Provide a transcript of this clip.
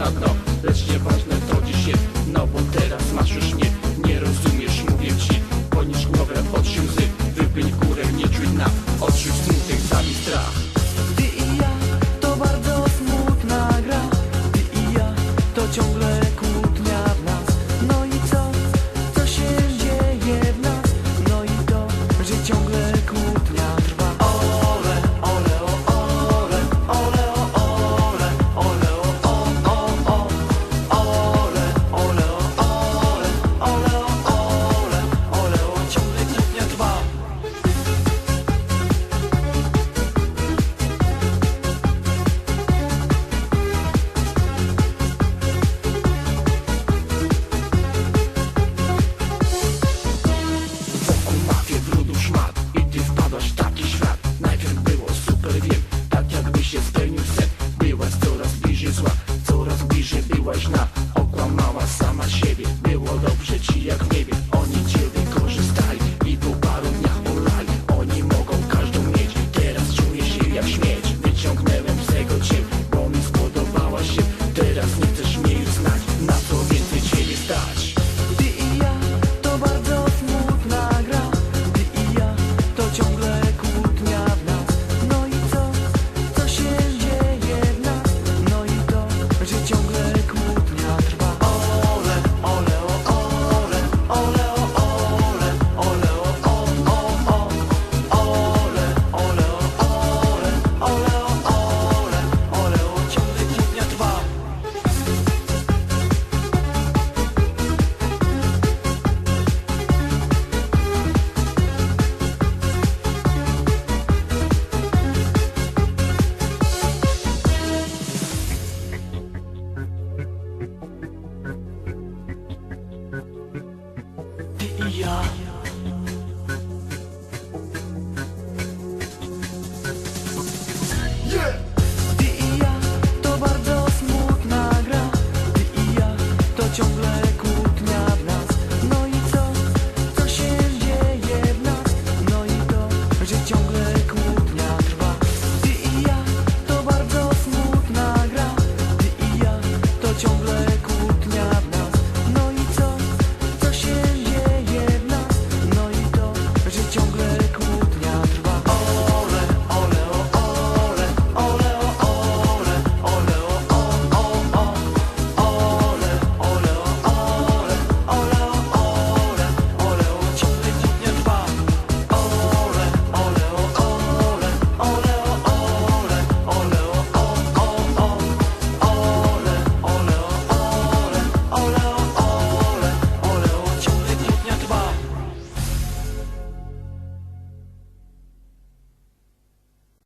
na dno Lecz nieważne to dziś jest. No bo teraz masz już nie Nie rozumiesz, mówię ci. Ponisz głowę, odsił łzy Wypyń górę, nie czuj na Odrzuć yeah.